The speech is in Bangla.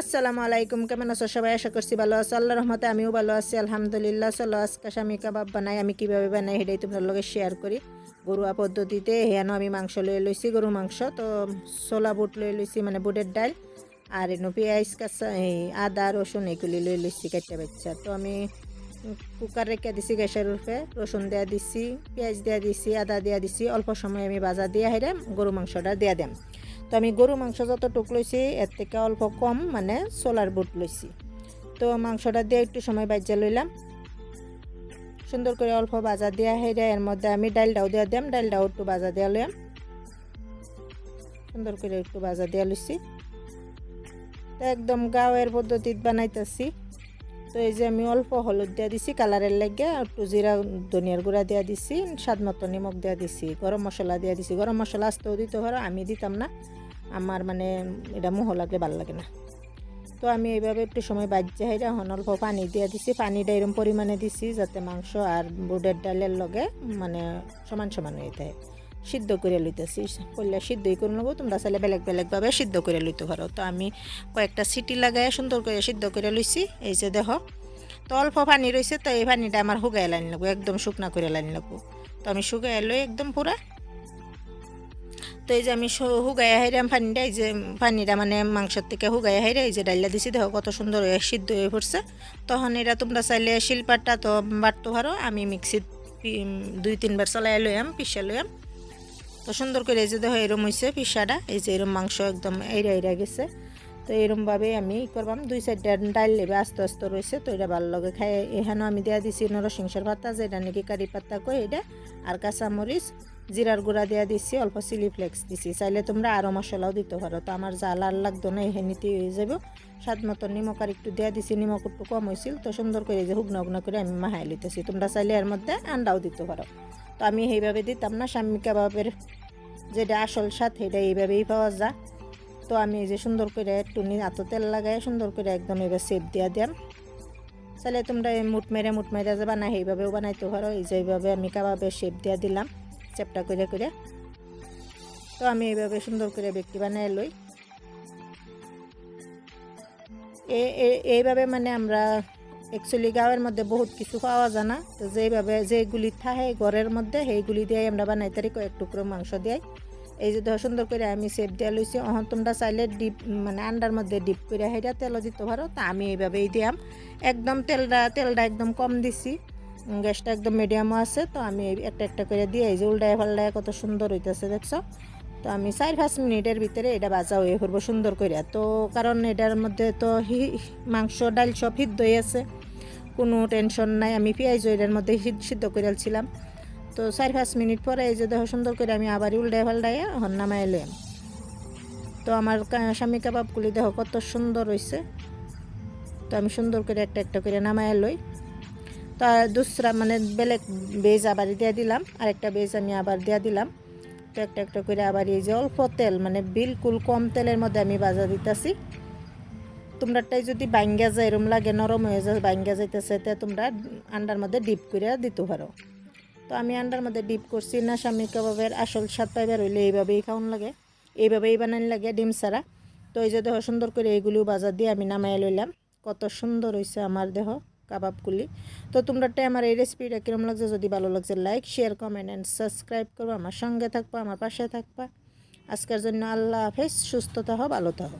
আসসালামু আলাইকুম, কেমন আছো সবাই? আশা করছি ভালো আছো। আল্লাহ রহমতে আমিও ভালো আছি, আলহামদুলিল্লাহ। চলো, আজকে স্বামী কাবাব বানাই। আমি কীভাবে বানাই সেটাই তোমার লগে শেয়ার করি। গরুয়া পদ্ধতিতে হেয়ানো আমি মাংস লয়ে লইছি গরু মাংস। তো ছোলা বুট লয়ে লইছি মানে বুটের ডাল। আর এনো পেঁয়াজ, কাঁচা, এই আদা, রসুন এগুলি লয়ে লইছি কাটটা বাচ্চা। তো আমি কুকার রেখে দিছি গ্যাসের উপরে। রসুন দেওয়া দিছি, পেঁয়াজ দেওয়া দিছি, আদা দেওয়া দিছি। অল্প সময় আমি বাজা দিয়ে হেরে গরু মাংসটা দেওয়া দেম। তো আমি গরু মাংস যত টুক লইছি এর থেকে অল্প কম মানে সোলার বুট লইছি তো মাংসটা দিয়ে একটু সময় বাজ্যা লইলাম। সুন্দর করে অল্প বাজা দেওয়া হেরে এর মধ্যে আমি ডালটাও দেওয়া দিলাম ডালটাও একটু বাজা দেওয়া লইলাম সুন্দর করে একটু বাজা দেওয়া লইছি। তো একদম গাঁয়ের পদ্ধতিত বানাইতেছি। তো এই যে আমি অল্প হলুদ দেওয়া দিছি কালারের লাগে একটু জিরা ধনিয়ার গুঁড়া দেওয়া দিছি, স্বাদ মতো নিমখ দেওয়া দিছি, গরম মশলা দেওয়া দিছি। গরম মশলা আসতেও দিতে পারো, আমি দিতাম না। আমার মানে এটা মোহ লাগলে ভালো লাগে না। তো আমি এইভাবে একটু সময় বাজ্যা হাইরা এখন অল্প পানি দিয়ে দিছি। পানিটা এরকম পরিমাণে দিছি যাতে মাংস আর বুটের ডালের লগে মানে সমান সমান হয়ে থাকে সিদ্ধ করে লইতেছি। করলে সিদ্ধই করে নেব তোমরা চাইলে বেলেগ বেলেগভাবে সিদ্ধ করে লইতে পারো। তো আমি কয়েকটা সিটি লাগাই সুন্দর করে সিদ্ধ করে লইছি। এই যে দেখো, তো অল্প পানি রয়েছে তো এই পানিটা আমার শুকাই লাইন লাগবো, একদম শুকনা করে লাইন লাগবো। তো আমি শুকাই লই একদম পুরা তো এই যে আমি হুগাই হাইরাম পানিটা, এই যে পানিটা মানে মাংসের থেকে হুগাই হাইরা এই যে ডাইলা দিছি, দেখো কত সুন্দর হয়ে সিদ্ধ হয়ে পড়ছে। তখন এটা তোমরা চাইলে শিল্পাটা তো বাটতে পারো, আমি মিক্সিত দুই তিনবার চলাই লইয়াম পিসা লইয়াম। তো সুন্দর করে এই যে দেখো এরম হয়েছে পিসাটা এই যে এরম মাংস একদম এইরা এইরা গেছে। তো এরমভাবে আমি ই করবাম, দুই সাইডটা ডাইল লেবে আস্তে আস্তে রয়েছে তো এটা ভালো লাগে খাই এখানেও আমি দেওয়া দিছি নরসিংসের পাতা, যেটা নাকি কারি পাতা কই এটা, আর কাঁচামরিচ জিরার গুঁড়া দেওয়া দিছি, অল্প চিলি ফ্লেক্স দিছি। চাইলে তোমরা আরও মশলাও দিতে পারো। তো আমার জাল আর লাগতো না এখানিতে হয়ে যাব স্বাদ মতো নিমক আর একটু দেওয়া দিছি, নিমক একটু কম হয়েছিল তো সুন্দর করে যে হুগনা হুগনা করে আমি মাহাই লিতেছি তোমরা চাইলে এর মধ্যে আন্ডাও দিতে পারো। তো আমি এইভাবে দিতাম না স্বামী কাবাবের যেটা আসল স্বাদ, সেটা এইভাবেই পাওয়া যায়। তো আমি এই যে সুন্দর করে একটু এত তেল লাগাই সুন্দর করে একদম এবার সেপ দিয়া দিয়াম। চাইলে তোমরা মুট মেরে মুট মেরে যে বানাই এইভাবেও বানাইতে পারো। এই যে এইভাবে আমি কাবাবের শেপ দিয়া দিলাম। চ্যাপটা করে করে তো আমি এইভাবে সুন্দর করে ব্যক্তি বানিয়ে লই। এইভাবে মানে আমরা অ্যাকচুয়ালি গাঁয়ের মধ্যে বহুত কিছু পাওয়া যায় না। তো যেইভাবে যেগুলি থাকে ঘরের মধ্যে সেইগুলি দিয়ে আমরা বানাই তারি কয়েক টুকরো মাংস দিয়াই। এই যে ধর সুন্দর করে আমি সেপ দিয়া লইছি, অহন তোমরা চাইলে ডিপ মানে আন্ডার মধ্যে ডিপ করে সেইটা তেলও দিতে পারো। তা আমি এইভাবেই দিয়াম। একদম তেলটা তেলটা একদম কম দিছি। গ্যাসটা একদম মিডিয়ামও আছে, তো আমি একটা একটা করে দিয়ে এই যে উল্টায় ফাল্টায় কত সুন্দর হইতেছে, দেখছ? তো আমি চার পাঁচ মিনিটের ভিতরে এটা বাজা হয়ে করব সুন্দর করে তো কারণ এটার মধ্যে তো মাংস, ডাল সব সিদ্ধ হয়ে আছে, কোনো টেনশন নাই। আমি পেঁয়াজ এটার মধ্যে সিদ্ধ করে ছিলাম। তো চার পাঁচ মিনিট পরে এই যে দেখো সুন্দর করে আমি আবার উল্টায় পাল্টায় হন নামাই এলাম। তো আমার স্বামী কাবাবগুলি দেখো কত সুন্দর হয়েছে তো আমি সুন্দর করে একটা একটা করে নামাই লই। তা দুসরা মানে বেলেগ বেজ আবার দিয়ে দিলাম। আর একটা বেজ আমি আবার দিয়ে দিলাম। তো একটা একটা করে আবার এই যে অল্প তেল মানে বিলকুল কম তেলের মধ্যে আমি বাজা দিতেছি। তোমরাটাই যদি বাঙ্গা যায়, এরম লাগে, নরম হয়ে যায় বাঙ্গা যাইতেছে, তে তোমরা আন্ডার মধ্যে ডিপ করে দিতে পারো। তো আমি আন্ডার মধ্যে ডিপ করছি, না স্বামী আসল স্বাদ পাইবার হইলে এইভাবেই খাওয়ান লাগে। এইভাবেই বানান লাগে ডিম ছাড়া। তো এই যে দেহ সুন্দর করে এইগুলিও বাজার দিয়ে আমি নামাই লইলাম। কত সুন্দর হয়েছে আমার দেহ। কাবাবগুলি। তো তোমরাটা আমার এই রেসিপিটা কীরকম লাগছে যদি ভালো লাগছে like share comment and subscribe করব। আমার সঙ্গে থাকবা, আমার পাশে থাকবা। আজকের জন্য আল্লাহ হাফেজ, সুস্থ থাকো, ভালো থাকো।